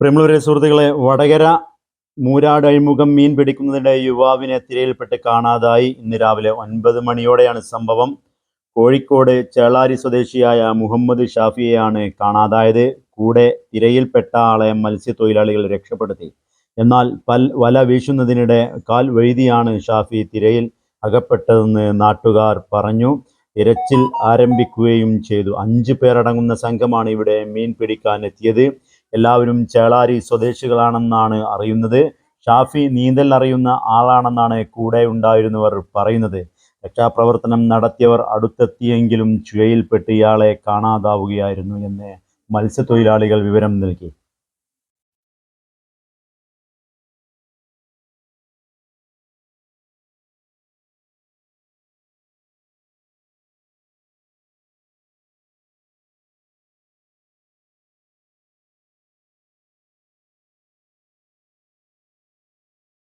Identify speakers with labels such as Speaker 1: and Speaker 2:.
Speaker 1: പ്രിയമുള്ളവരെ സുഹൃത്തുക്കളെ വടകര മൂരാട് അഴിമുഖം മീൻ പിടിക്കുന്നതിന്റെ യുവാവിനെ തിരയിൽപ്പെട്ട് കാണാതായി. ഇന്ന് രാവിലെ ഒൻപത് മണിയോടെയാണ് സംഭവം. കോഴിക്കോട് ചേളാരി സ്വദേശിയായ മുഹമ്മദ് ഷാഫിയെയാണ് കാണാതായത്. കൂടെ തിരയിൽപ്പെട്ട ആളെ മത്സ്യത്തൊഴിലാളികൾ രക്ഷപ്പെടുത്തി. എന്നാൽ പൽ വല വീശുന്നതിനിടെ കാൽ വഴുതിയാണ് ഷാഫി തിരയിൽ അകപ്പെട്ടതെന്ന് നാട്ടുകാർ പറഞ്ഞു. തിരച്ചിൽ ആരംഭിക്കുകയും ചെയ്തു. അഞ്ച് പേരടങ്ങുന്ന സംഘമാണ് ഇവിടെ മീൻ പിടിക്കാൻ എത്തിയത് എല്ലാവരും ചേളാരി സ്വദേശികളാണെന്നാണ് അറിയുന്നത്. ഷാഫി നീന്തൽ അറിയുന്ന ആളാണെന്നാണ് കൂടെ ഉണ്ടായിരുന്നവർ പറയുന്നത്. രക്ഷാപ്രവർത്തനം നടത്തിയവർ അടുത്തെത്തിയെങ്കിലും ചുഴയിൽപ്പെട്ട് ഇയാളെ കാണാതാവുകയായിരുന്നു എന്ന് മത്സ്യത്തൊഴിലാളികൾ വിവരം നൽകി.